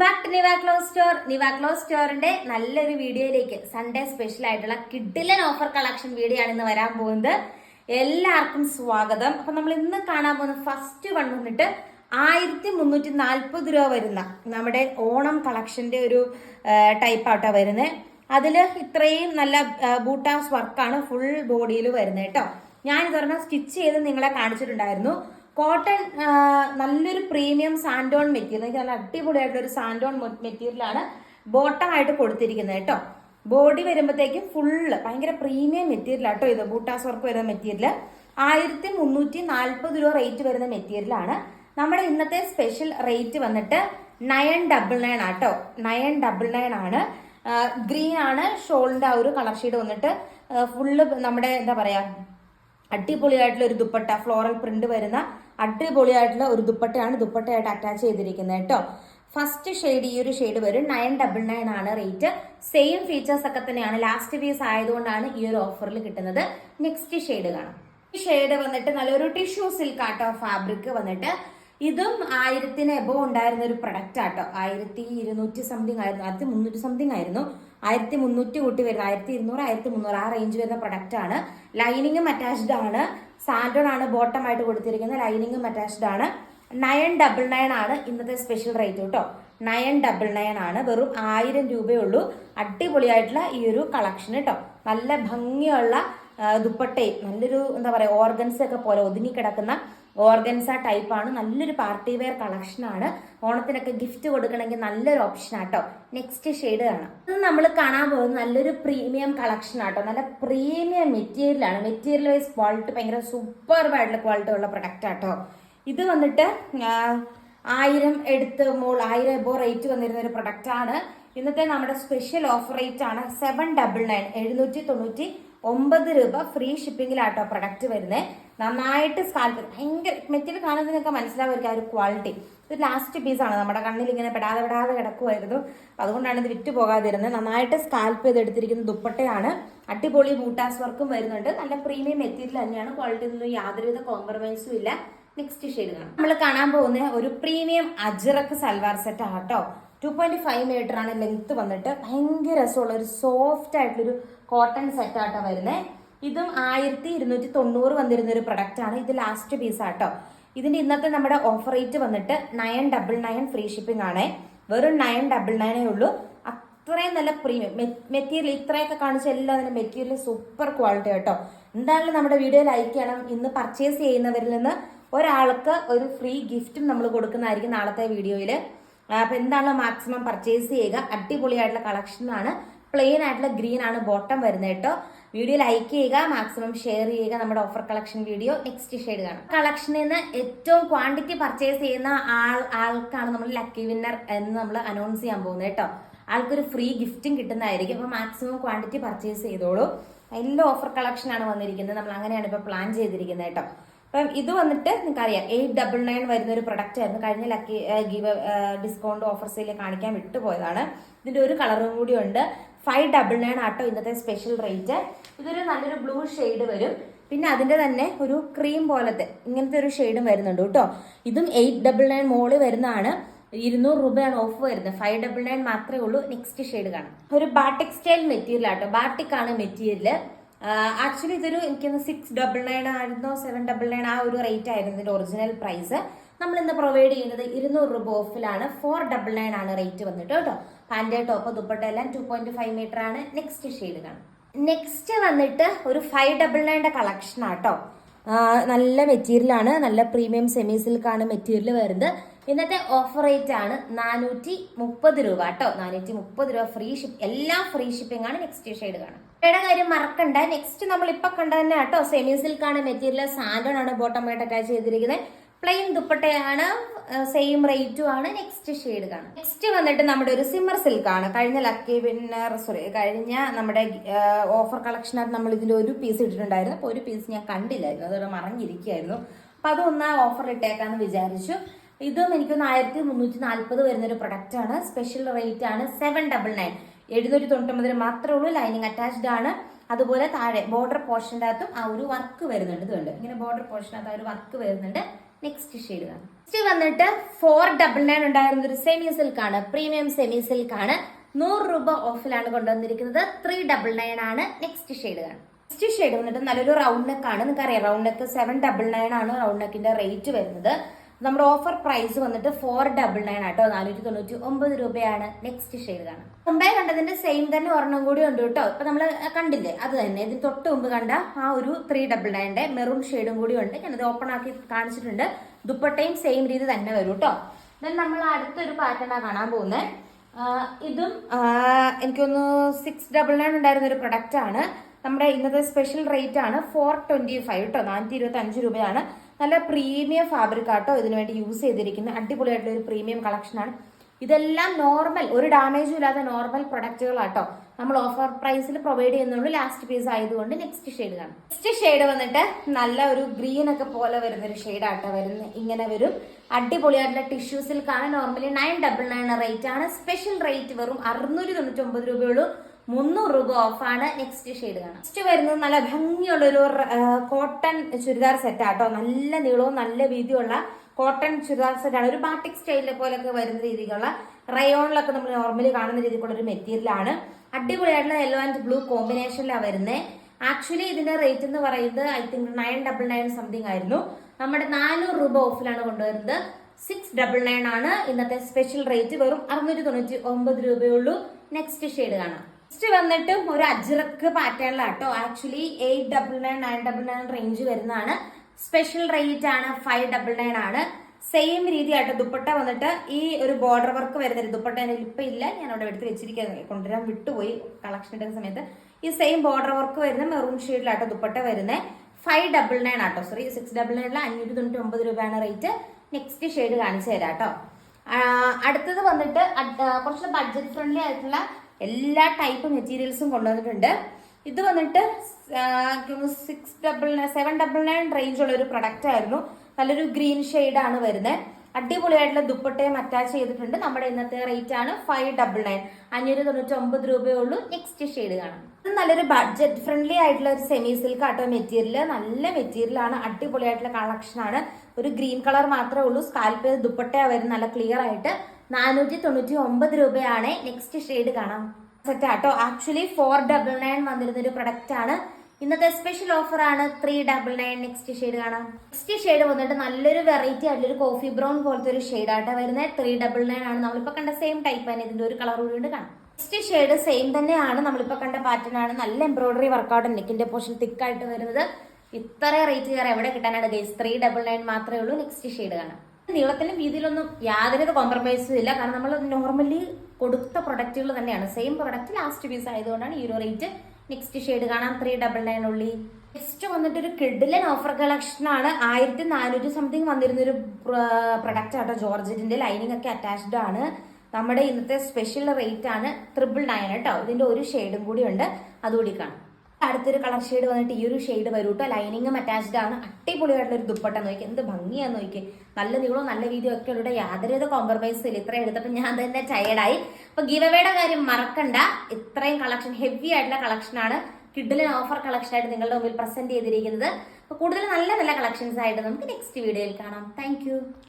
Back to Niva clothes store Niva clothes സ്റ്റോറിന്റെ നല്ലൊരു വീഡിയോയിലേക്ക് Sunday special ആയിട്ടുള്ള കിഡിലൻ ഓഫർ കളക്ഷൻ വീഡിയോ ആണ് ഇന്ന് വരാൻ പോകുന്നത്. എല്ലാവർക്കും സ്വാഗതം. അപ്പൊ നമ്മൾ ഇന്ന് കാണാൻ പോകുന്ന ഫസ്റ്റ് വൺ വന്നിട്ട് ആയിരത്തി മുന്നൂറ്റി നാൽപ്പത് രൂപ വരുന്ന നമ്മുടെ ഓണം കളക്ഷന്റെ ഒരു ടൈപ്പ് ആട്ടോ വരുന്നത് അതിൽ ഇത്രയും നല്ല ബൂട്ടാസ് വർക്കാണ് ഫുൾ ബോഡിയിൽ വരുന്നത് കേട്ടോ ഞാൻ ഇതൊരെണ്ണം സ്റ്റിച്ച് ചെയ്ത് നിങ്ങളെ കാണിച്ചിട്ടുണ്ടായിരുന്നു. കോട്ടൺ നല്ലൊരു പ്രീമിയം സാൻഡോൺ മെറ്റീരിയൽ നല്ല അടിപൊളിയായിട്ടുള്ള ഒരു സാൻഡോൺ മെറ്റീരിയലാണ് ബോട്ടം ആയിട്ട് കൊടുത്തിരിക്കുന്നത് കേട്ടോ. ബോഡി വരുമ്പോഴത്തേക്കും ഫുള്ള് ഭയങ്കര പ്രീമിയം മെറ്റീരിയൽ ആട്ടോ ഇത്. ബൂട്ടാസ് വർക്ക് വരുന്ന മെറ്റീരിയൽ ആയിരത്തി മുന്നൂറ്റി നാൽപ്പത് രൂപ റേറ്റ് വരുന്ന മെറ്റീരിയലാണ് നമ്മുടെ ഇന്നത്തെ സ്പെഷ്യൽ റേറ്റ് വന്നിട്ട് നയൻ ഡബിൾ നയൻ ആട്ടോ. നയൻ ഡബിൾ നയൻ ആണ്. ഗ്രീൻ ആണ്. ഷോളിന്റെ ആ ഒരു കളർ ഷീഡ് വന്നിട്ട് ഫുള്ള് നമ്മുടെ എന്താ പറയാ അടിപൊളിയായിട്ടുള്ള ഒരു ദുപ്പട്ട ഫ്ലോറൽ പ്രിന്റ് വരുന്ന അടിപൊളിയായിട്ടുള്ള ഒരു ദുപ്പട്ടയാണ് ദുപ്പട്ടയായിട്ട് അറ്റാച്ച് ചെയ്തിരിക്കുന്നത് കേട്ടോ. ഫസ്റ്റ് ഷെയ്ഡ് ഈ ഒരു ഷെയ്ഡ് വരും. നയൻ ഡബിൾ നയൻ ആണ് റേറ്റ് സെയിം ഫീച്ചേഴ്സ് ഒക്കെ തന്നെയാണ്. ലാസ്റ്റ് പീസ് ആയതുകൊണ്ടാണ് ഈ ഒരു ഓഫറിൽ കിട്ടുന്നത്. നെക്സ്റ്റ് ഷെയ്ഡ് കാണാം. ഈ ഷെയ്ഡ് വന്നിട്ട് നല്ലൊരു ടിഷ്യൂ സിൽക്ക് ആട്ടോ ഫാബ്രിക് വന്നിട്ട്. ഇതും ആയിരത്തിന് എബോ ഉണ്ടായിരുന്ന ഒരു പ്രൊഡക്റ്റ് ആട്ടോ. ആയിരത്തി ഇരുന്നൂറ്റി സംതിങ് ആയിരുന്നു. ആയിരത്തി മുന്നൂറ്റി സംതിങ് ആയിരുന്നു. ആയിരത്തി മുന്നൂറ്റി കൂട്ടി വരുന്ന ആയിരത്തി ഇരുന്നൂറ് ആയിരത്തി മുന്നൂറ് ആ റേഞ്ച് വരുന്ന പ്രൊഡക്റ്റ് ആണ്. ലൈനിങ്ങും അറ്റാച്ച്ഡ് ആണ്. സാൻഡോൺ ആണ് ബോട്ടം ആയിട്ട് കൊടുത്തിരിക്കുന്നത്. ലൈനിങ്ങും അറ്റാച്ച്ഡ് ആണ്. നയൻ ഡബിൾ നയൻ ആണ് ഇന്നത്തെ സ്പെഷ്യൽ റേറ്റ് കേട്ടോ. നയൻ ഡബിൾ നയൻ ആണ്. വെറും ആയിരം രൂപയുള്ളൂ. അടിപൊളിയായിട്ടുള്ള ഈ ഒരു കളക്ഷൻ കേട്ടോ. നല്ല ഭംഗിയുള്ള ദുപ്പട്ടയും നല്ലൊരു എന്താ പറയുക ഓർഗൻസ് ഒക്കെ പോലെ ഒതുങ്ങിക്കിടക്കുന്ന ഓർഗൻസ ടൈപ്പ് ആണ്. നല്ലൊരു പാർട്ടി വെയർ കളക്ഷൻ ആണ്. ഓണത്തിനൊക്കെ ഗിഫ്റ്റ് കൊടുക്കണമെങ്കിൽ നല്ലൊരു ഓപ്ഷൻ ആട്ടോ നെക്സ്റ്റ് ഷെയ്ഡ് കാണാം. ഇത് നമ്മൾ കാണാൻ പോകുന്നത് നല്ലൊരു പ്രീമിയം കളക്ഷൻ ആട്ടോ നല്ല പ്രീമിയം മെറ്റീരിയൽ ആണ്. മെറ്റീരിയൽ വൈസ് ക്വാളിറ്റി ഭയങ്കര സൂപ്പർ ആയിട്ടുള്ള ക്വാളിറ്റി ഉള്ള പ്രൊഡക്റ്റ് ആട്ടോ ഇത് വന്നിട്ട് ആയിരം എടുത്ത് മോൾ ആയിരം എബോ റേറ്റ് വന്നിരുന്ന ഒരു പ്രൊഡക്റ്റ് ആണ്. ഇന്നത്തെ നമ്മുടെ സ്പെഷ്യൽ ഓഫർ റേറ്റ് ആണ് സെവൻ ഡബിൾ നയൻ എഴുന്നൂറ്റി തൊണ്ണൂറ്റി ഒമ്പത് രൂപ ഫ്രീ ഷിപ്പിംഗിലാട്ടോ പ്രൊഡക്റ്റ് വരുന്നത് നന്നായിട്ട് സ്കാൽപ്പ് ഭയങ്കര മെറ്റീരിയൽ കാണുന്നതിനൊക്കെ മനസ്സിലാവുമായിരിക്കും ആ ഒരു ക്വാളിറ്റി ഇത് ലാസ്റ്റ് പീസാണ് നമ്മുടെ കണ്ണിൽ ഇങ്ങനെ പെടാതെ പെടാതെ കിടക്കുമായിരുന്നു. അതുകൊണ്ടാണ് ഇത് വിറ്റ് പോകാതിരുന്നത്. നന്നായിട്ട് സ്കാൽപ്പ് ചെയ്ത് എടുത്തിരിക്കുന്ന ദുപ്പട്ടയാണ്. അടിപൊളി ബൂട്ടാസ് വർക്കും വരുന്നുണ്ട്. നല്ല പ്രീമിയം മെറ്റീരിയൽ തന്നെയാണ്. ക്വാളിറ്റി ഒന്നും യാതൊരുവിധ കോംപ്രമൈസും ഇല്ല. നെക്സ്റ്റ് ഷെയ്ഡ് കാണാം. നമ്മൾ കാണാൻ പോകുന്ന ഒരു പ്രീമിയം അജറക്ക് സൽവാർ സെറ്റ് ആട്ടോ ടു പോയിന്റ് ഫൈവ് മീറ്റർ ആണ് ലെങ്ത് വന്നിട്ട്. ഭയങ്കര രസമുള്ള ഒരു സോഫ്റ്റ് ആയിട്ടുള്ളൊരു കോട്ടൺ സെറ്റ് ആട്ടോ വരുന്നത് ഇതും ആയിരത്തി ഇരുന്നൂറ്റി തൊണ്ണൂറ് വന്നിരുന്ന ഒരു പ്രൊഡക്റ്റ് ആണ്. ഇത് ലാസ്റ്റ് പീസ് ആട്ടോ. ഇതിന്റെ ഇന്നത്തെ നമ്മുടെ ഓഫർ റേറ്റ് വന്നിട്ട് nine double nine free shipping ആണ്. വെറും നയൻ ഡബിൾ നയനേ ഉള്ളൂ. അത്രയും നല്ല പ്രീമിയം മെറ്റീരിയൽ ഇത്രയൊക്കെ കാണിച്ച എല്ലാം അതിന്റെ മെറ്റീരിയൽ സൂപ്പർ ക്വാളിറ്റി കേട്ടോ എന്തായാലും നമ്മുടെ വീഡിയോ ലൈക്ക് ചെയ്യണം. ഇന്ന് പർച്ചേസ് ചെയ്യുന്നവരിൽ നിന്ന് ഒരാൾക്ക് ഒരു ഫ്രീ ഗിഫ്റ്റും നമ്മൾ കൊടുക്കുന്നതായിരിക്കും നാളത്തെ വീഡിയോയിൽ അപ്പോൾ എന്താണോ മാക്സിമം പർച്ചേസ് ചെയ്യുക. അടിപൊളിയായിട്ടുള്ള കളക്ഷനാണ് പ്ലെയിൻ ആയിട്ടുള്ള ഗ്രീൻ ആണ് ബോട്ടം വരുന്നത് കേട്ടോ. വീഡിയോ ലൈക്ക് ചെയ്യുക മാക്സിമം ഷെയർ ചെയ്യുക നമ്മുടെ offer collection video next shade കാണാം. കളക്ഷനിൽ നിന്ന് ഏറ്റവും ക്വാണ്ടിറ്റി പർച്ചേസ് ചെയ്യുന്ന ആൾ ആൾക്കാണ് നമ്മൾ ലക്കി വിന്നർ എന്ന് നമ്മൾ അനൗൺസ് ചെയ്യാൻ പോകുന്നത് കേട്ടോ. ആൾക്കൊരു ഫ്രീ ഗിഫ്റ്റും കിട്ടുന്നതായിരിക്കും. അപ്പോൾ മാക്സിമം ക്വാണ്ടിറ്റി പർച്ചേസ് ചെയ്തോളൂ. എല്ലാ ഓഫർ കളക്ഷനാണ് വന്നിരിക്കുന്നത്. നമ്മൾ അങ്ങനെയാണ് ഇപ്പോൾ പ്ലാൻ ചെയ്തിരിക്കുന്നത് കേട്ടോ. അപ്പം ഇത് വന്നിട്ട് നിങ്ങൾക്കറിയാം എയ്റ്റ് ഡബിൾ നയൻ വരുന്ന ഒരു പ്രൊഡക്റ്റ് ആയിരുന്നു. കഴിഞ്ഞ lucky give discount offer sale കാണിക്കാൻ വിട്ടുപോയതാണ്. ഇതിന്റെ ഒരു കളറും കൂടി ഉണ്ട്. ഫൈവ് ഡബിൾ നയൻ ആട്ടോ ഇന്നത്തെ സ്പെഷ്യൽ റേറ്റ് ഇതൊരു നല്ലൊരു ബ്ലൂ ഷെയ്ഡ് വരും. പിന്നെ അതിന്റെ തന്നെ ഒരു ക്രീം പോലത്തെ ഇങ്ങനത്തെ ഒരു ഷെയ്ഡും വരുന്നുണ്ട് കേട്ടോ. ഇതും എയ്റ്റ് ഡബിൾ നയൻ മോൾ വരുന്നതാണ്. ഇരുന്നൂറ് രൂപയാണ് ഓഫ് വരുന്നത്. ഫൈവ് ഡബിൾ നയൻ മാത്രമേ ഉള്ളൂ. നെക്സ്റ്റ് ഷെയ്ഡ് കാണാം. ഒരു ബാട്ടിക് സ്റ്റൈൽ മെറ്റീരിയൽ ആട്ടോ. ബാട്ടിക് ആണ് മെറ്റീരിയൽ ആക്ച്വലി ഇതൊരു എനിക്കൊന്ന് സിക്സ് ഡബിൾ നയൻ ആയിരുന്നോ സെവൻ ഡബിൾ നയൻ ആ ഒരു റേറ്റ് ആയിരുന്നു ഇതിന്റെ ഒറിജിനൽ പ്രൈസ് നമ്മൾ ഇന്ന് പ്രൊവൈഡ് ചെയ്യുന്നത് ഇരുന്നൂറ് രൂപ ഓഫിലാണ്. ഫോർ ഡബിൾ നയൻ ആണ് റേറ്റ് വന്നിട്ട് കേട്ടോ. പാന്റ് ടോപ്പ് ദുപ്പട്ട എല്ലാം ടു പോയിന്റ് ഫൈവ് മീറ്റർ ആണ്. നെക്സ്റ്റ് ഷെയ്ഡ് കാണാം. നെക്സ്റ്റ് വന്നിട്ട് ഒരു ഫൈവ് ഡബിൾ നയന്റെ കളക്ഷൻ ആട്ടോ നല്ല മെറ്റീരിയൽ ആണ്. നല്ല പ്രീമിയം സെമി സിൽക്ക് ആണ് മെറ്റീരിയൽ വരുന്നത്. ഇന്നത്തെ ഓഫർ റേറ്റ് ആണ് നാനൂറ്റി മുപ്പത് രൂപ കേട്ടോ നാനൂറ്റി മുപ്പത് രൂപ ഫ്രീ ഷിപ്പ് എല്ലാം ഫ്രീ ഷിപ്പിംഗ് ആണ് നെക്സ്റ്റ് ഷെയ്ഡ് കാണാം. ഇവിടെ കാര്യം മറക്കണ്ട. നെക്സ്റ്റ് നമ്മൾ ഇപ്പൊ കണ്ട തന്നെ കേട്ടോ. സെമി സിൽക്ക് ആണ് മെറ്റീരിയൽ സാൻഡോൺ ആണ് ബോട്ടം ആയിട്ട് അറ്റാച്ച് ചെയ്തിരിക്കുന്നത് പ്ലെയിൻ ദുപ്പട്ടയാണ് സെയിം റേറ്റും ആണ്. നെക്സ്റ്റ് ഷെയ്ഡ് കാണാം. നെക്സ്റ്റ് വന്നിട്ട് നമ്മുടെ ഒരു സിമ്മർ സിൽക്ക് ആണ്. കഴിഞ്ഞ ലക്കി വിന്നർ സോറി കഴിഞ്ഞ നമ്മുടെ ഓഫർ കളക്ഷനായിട്ട് നമ്മൾ ഇതിൽ ഒരു പീസ് ഇട്ടിട്ടുണ്ടായിരുന്നു. അപ്പോൾ ഒരു പീസ് ഞാൻ കണ്ടില്ലായിരുന്നു. അതോടെ മറഞ്ഞിരിക്കുകയായിരുന്നു. അപ്പോൾ അതൊന്ന് ഓഫർ ഇട്ടേക്കാന്ന് വിചാരിച്ചു. ഇതും എനിക്കൊന്ന് ആയിരത്തി മുന്നൂറ്റി നാൽപ്പത് പ്രൊഡക്റ്റ് ആണ്. സ്പെഷ്യൽ റേറ്റ് ആണ് സെവൻ ഡബിൾ നയൻ എഴുന്നൂറ്റി തൊണ്ണൂറ്റൊമ്പതിന് മാത്രമേ ഉള്ളൂ. ലൈനിങ് അറ്റാച്ച്ഡ് ആണ്. അതുപോലെ താഴെ ബോർഡർ പോർഷന്റെ അകത്തും ആ ഒരു വർക്ക് വരുന്നുണ്ട്. ഇതുണ്ട് ഇങ്ങനെ ബോർഡർ പോർഷനകത്ത് ആ ഒരു വർക്ക് വരുന്നുണ്ട്. നെക്സ്റ്റ് ഷെയ്ഡ് കാണാം. നെക്സ്റ്റ് വന്നിട്ട് ഫോർ ഡബിൾ നയൻ ഉണ്ടായിരുന്ന ഒരു സെമി സിൽക്ക് ആണ്. പ്രീമിയം സെമി സിൽക്ക് ആണ്. നൂറ് രൂപ ഓഫിലാണ് കൊണ്ടുവന്നിരിക്കുന്നത്. ത്രീ ഡബിൾ നയൻ ആണ്. നെക്സ്റ്റ് ഷെയ്ഡ് കാണാം. നെക്സ്റ്റ് ഷെയ്ഡ് വന്നിട്ട് നല്ലൊരു റൗണ്ട് നെക്ക് ആണ്. നിങ്ങൾക്ക് അറിയാം round neck seven double nine ആണ് റൗണ്ട് നെക്കിന്റെ റേറ്റ് വരുന്നത്. നമ്മുടെ ഓഫർ പ്രൈസ് വന്നിട്ട് ഫോർ ഡബിൾ നയൻ ആട്ടോ. നാനൂറ്റി തൊണ്ണൂറ്റി ഒമ്പത് രൂപയാണ് നെക്സ്റ്റ് ഷെയ്ഡ് കാണാം മുമ്പേ കണ്ടതിന്റെ സെയിം തന്നെ ഒരെണ്ണം കൂടി ഉണ്ട് കേട്ടോ. ഇപ്പൊ നമ്മൾ കണ്ടില്ലേ? അത് തന്നെ. ഇതിന് തൊട്ട് മുമ്പ് കണ്ട ആ ഒരു ത്രീ ഡബിൾ നയന്റെ മെറൂൺ ഷെയ്ഡും കൂടി ഉണ്ട്. ഞാനത് ഓപ്പൺ ആക്കി കാണിച്ചിട്ടുണ്ട്. ദുപ്പട്ടയും സെയിം രീതി തന്നെ വരും കേട്ടോ. ദെൻ നമ്മൾ അടുത്തൊരു പാറ്റേണാണ് കാണാൻ പോകുന്നത് ഇതും എനിക്കൊന്ന് സിക്സ് ഡബിൾ നയൻ ഉണ്ടായിരുന്ന ഒരു പ്രൊഡക്റ്റ് ആണ്. നമ്മുടെ ഇന്നത്തെ സ്പെഷ്യൽ റേറ്റ് ആണ് ഫോർ ട്വന്റി ഫൈവ് കേട്ടോ നാനൂറ്റി ഇരുപത്തി അഞ്ച് രൂപയാണ്. നല്ല പ്രീമിയം ഫാബ്രിക് ആട്ടോ ഇതിനു വേണ്ടി യൂസ് ചെയ്തിരിക്കുന്ന അടിപൊളിയായിട്ടുള്ള ഒരു പ്രീമിയം കളക്ഷനാണ് ഇതെല്ലാം നോർമൽ ഒരു ഡാമേജും ഇല്ലാത്ത നോർമൽ പ്രൊഡക്റ്റുകളാട്ടോ നമ്മൾ ഓഫർ പ്രൈസിൽ പ്രൊവൈഡ് ചെയ്യുന്നുള്ളൂ. ലാസ്റ്റ് പീസ് ആയതുകൊണ്ട് നെക്സ്റ്റ് ഷെയ്ഡ് കാണാം. നെക്സ്റ്റ് ഷെയ്ഡ് വന്നിട്ട് നല്ല ഒരു ഗ്രീൻ ഒക്കെ പോലെ വരുന്ന ഒരു ഷെയ്ഡ് ആട്ടോ വരുന്നത് ഇങ്ങനെ വരും. അടിപൊളിയായിട്ടുള്ള ടിഷ്യൂസിൽ സിൽക്കാണ് normally nine double nine rate ആണ്. സ്പെഷ്യൽ റേറ്റ് വെറും അറുന്നൂറ്റി തൊണ്ണൂറ്റി ഒമ്പത് രൂപയുള്ളൂ മുന്നൂറ് രൂപ ഓഫാണ് നെക്സ്റ്റ് ഷെയ്ഡ് കാണാം. നെക്സ്റ്റ് വരുന്നത് നല്ല ഭംഗിയുള്ളൊരു കോട്ടൺ ചുരിദാർ സെറ്റ് ആട്ടോ നല്ല നീളവും നല്ല വീതിയുള്ള കോട്ടൺ ചുരിദാർ സെറ്റാണ് ഒരു ബാട്ടിക് സ്റ്റൈലിലെ പോലൊക്കെ വരുന്ന രീതിയിലുള്ള റയോണിലൊക്കെ നമ്മൾ നോർമലി കാണുന്ന രീതിക്കുള്ള ഒരു മെറ്റീരിയലാണ് അടിപൊളിയായിട്ടുള്ള യെല്ലോ ആൻഡ് ബ്ലൂ കോമ്പിനേഷനിലാണ് വരുന്നത് ആക്ച്വലി ഇതിന്റെ റേറ്റ് എന്ന് പറയുന്നത് I think nine double nine something ആയിരുന്നു. നമ്മുടെ നാനൂറ് രൂപ ഓഫിലാണ് കൊണ്ടുവരുന്നത്. സിക്സ് ഡബിൾ നയൻ ആണ്. ഇന്നത്തെ സ്പെഷ്യൽ റേറ്റ് വെറും അറുന്നൂറ്റി തൊണ്ണൂറ്റി ഒമ്പത് രൂപയുള്ളൂ നെക്സ്റ്റ് ഷെയ്ഡ് കാണാം. നെക്സ്റ്റ് വന്നിട്ട് ഒരു Ajrakh പാറ്റേണിലാട്ടോ actually eight double nine nine double nine range വരുന്നതാണ്. സ്പെഷ്യൽ റേറ്റ് ആണ് ഫൈവ് ഡബിൾ നയൻ ആണ്. സെയിം രീതിയായിട്ട് ദുപ്പട്ട വന്നിട്ട് ഈ ഒരു ബോർഡർ വർക്ക് വരുന്ന ഒരു ദുപ്പട്ട എന്റെ ഇപ്പം ഇല്ല. ഞാൻ അവിടെ എടുത്ത് വെച്ചിരിക്കുന്നത് കൊണ്ടുവരാൻ വിട്ടുപോയി കളക്ഷൻ എടുക്കുന്ന സമയത്ത്. ഈ സെയിം ബോർഡർ വർക്ക് വരുന്ന മെറൂൺ ഷെയ്ഡിലാട്ടോ ദുപ്പട്ട വരുന്നത് ഫൈവ് ഡബിൾ നയൻ ആട്ടോ. സോറി സിക്സ് ഡബിൾ നയനിൽ അഞ്ഞൂറ്റി തൊണ്ണൂറ്റി ഒമ്പത് രൂപയാണ് റേറ്റ് നെക്സ്റ്റ് ഷെയ്ഡ് കാണിച്ചു തരാം കേട്ടോ അടുത്തത് വന്നിട്ട് കുറച്ച് ബഡ്ജറ്റ് ഫ്രണ്ട്ലി ആയിട്ടുള്ള എല്ലാ ടൈപ്പ് മെറ്റീരിയൽസും കൊണ്ടുവന്നിട്ടുണ്ട്. ഇത് വന്നിട്ട് six double nine seven double nine range ഉള്ള ഒരു പ്രൊഡക്റ്റ് ആയിരുന്നു. നല്ലൊരു ഗ്രീൻ ആണ് വരുന്നത് അടിപൊളിയായിട്ടുള്ള ദുപ്പട്ടയും അറ്റാച്ച് ചെയ്തിട്ടുണ്ട്. നമ്മുടെ ഇന്നത്തെ റേറ്റ് ആണ് ഫൈവ് ഡബിൾ നയൻ അഞ്ഞൂറ്റി തൊണ്ണൂറ്റി ഒമ്പത് രൂപയേ ഉള്ളൂ. നെക്സ്റ്റ് ഷെയ്ഡ് കാണാം. ഇത് നല്ലൊരു ബഡ്ജറ്റ് ഫ്രണ്ട്ലി ആയിട്ടുള്ള ഒരു സെമി സിൽക്ക് ആട്ടോ മെറ്റീരിയൽ നല്ല മെറ്റീരിയൽ ആണ്. അടിപൊളിയായിട്ടുള്ള കളക്ഷൻ ആണ്. ഒരു ഗ്രീൻ കളർ മാത്രമേ ഉള്ളൂ. സ്കാൽപ്പ് ദുപ്പട്ട വരുന്ന നല്ല ക്ലിയർ ആയിട്ട്. നാനൂറ്റി തൊണ്ണൂറ്റി ഒമ്പത് രൂപയാണ് നെക്സ്റ്റ് ഷെയ്ഡ് കാണാം. സെറ്റ് ആട്ടോ ആക്ച്വലി ഫോർ ഡബിൾ നയൻ വന്നിരുന്ന ഒരു പ്രൊഡക്റ്റ് ആണ്. ഇന്നത്തെ സ്പെഷ്യൽ ഓഫർ ആണ് three double nine next shade കാണാം. നെക്സ്റ്റ് ഷെയ്ഡ് വന്നിട്ട് നല്ലൊരു വെറൈറ്റി ആയിട്ടുള്ള ഒരു കോഫി ബ്രൗൺ പോലത്തെ ഒരു ഷെയ്ഡ് ആട്ടോ വരുന്നത് ത്രീ ഡബിൾ നയൻ ആണ്. നമ്മളിപ്പോ കണ്ട സെയിം ടൈപ്പ് ആണ് ഇതിന്റെ ഒരു കളർ കൂടി കാണാം. നെക്സ്റ്റ് ഷെയ്ഡ് സെയിം തന്നെയാണ്. നമ്മളിപ്പോ കണ്ട പാറ്റേൺ ആണ്. നല്ല എംബ്രോയിഡറി വർക്കൗട്ട് നെക്കിന്റെ പോർഷൻ തിക്കായിട്ട് വരുന്നത്. ഇത്ര റേറ്റ് കയറി എവിടെ കിട്ടാനാണ് ഗൈസ് ത്രീ ഡബിൾ നയൻ മാത്രമേ ഉള്ളൂ. നെക്സ്റ്റ് ഷെയ്ഡ് കാണാം. നീളത്തിലും വീതിയിലൊന്നും യാതൊരു കോംപ്രമൈസും ഇല്ല. കാരണം നമ്മൾ നോർമലി കൊടുത്ത പ്രൊഡക്റ്റുകൾ തന്നെയാണ്. സെയിം പ്രൊഡക്റ്റ് ലാസ്റ്റ് പീസ് ആയതുകൊണ്ടാണ് ഈ ഒരു റേറ്റ് നെക്സ്റ്റ് ഷെയ്ഡ് കാണാം. ത്രീ ഡബിൾ നയൻ ഉള്ളി. നെക്സ്റ്റ് വന്നിട്ട് ഒരു കിഡിലൻ ഓഫർ കളക്ഷൻ ആണ്. ആയിരത്തി നാനൂറ്റി സംതിങ് വന്നിരുന്ന ഒരു പ്രൊഡക്റ്റ് ആട്ടോ. ജോർജറ്റിന്റെ ലൈനിങ് ഒക്കെ അറ്റാച്ച്ഡ് ആണ്. നമ്മുടെ ഇന്നത്തെ സ്പെഷ്യൽ റേറ്റ് ആണ് ട്രിപ്പിൾ നയൻ കേട്ടോ ഇതിന്റെ ഒരു ഷെയ്ഡും കൂടി ഉണ്ട്. അതുകൂടി കാണാം. അടുത്തൊരു കളർ ഷെയ്ഡ് വന്നിട്ട് ഈ ഒരു ഷെയ്ഡ് വരും കേട്ടോ ലൈനിങ്ങും അറ്റാച്ച്ഡ് ആണ്. അടിപൊളിയായിട്ടുള്ള ഒരു ദുപ്പട്ട നോക്കി. എന്ത് ഭംഗിയാന്ന് നോക്കി. നല്ല നീളവും നല്ല വീതിയും ഒക്കെ ഉള്ള യാതൊരുവിധ കോംപ്രമൈസും ഇല്ല. ഇത്രയും എടുത്തപ്പോൾ ഞാൻ തന്നെ ടയർഡായി അപ്പൊ ഗീവവേയുടെ കാര്യം മറക്കണ്ട. ഇത്രയും കളക്ഷൻ ഹെവി ആയിട്ടുള്ള കളക്ഷൻ ആണ്. കിഡിലിന് ഓഫർ കളക്ഷൻ ആയിട്ട് നിങ്ങളുടെ മുമ്പിൽ പ്രസന്റ് ചെയ്തിരിക്കുന്നത്. കൂടുതൽ നല്ല നല്ല കളക്ഷൻസ് ആയിട്ട് നമുക്ക് നെക്സ്റ്റ് വീഡിയോയിൽ കാണാം. താങ്ക്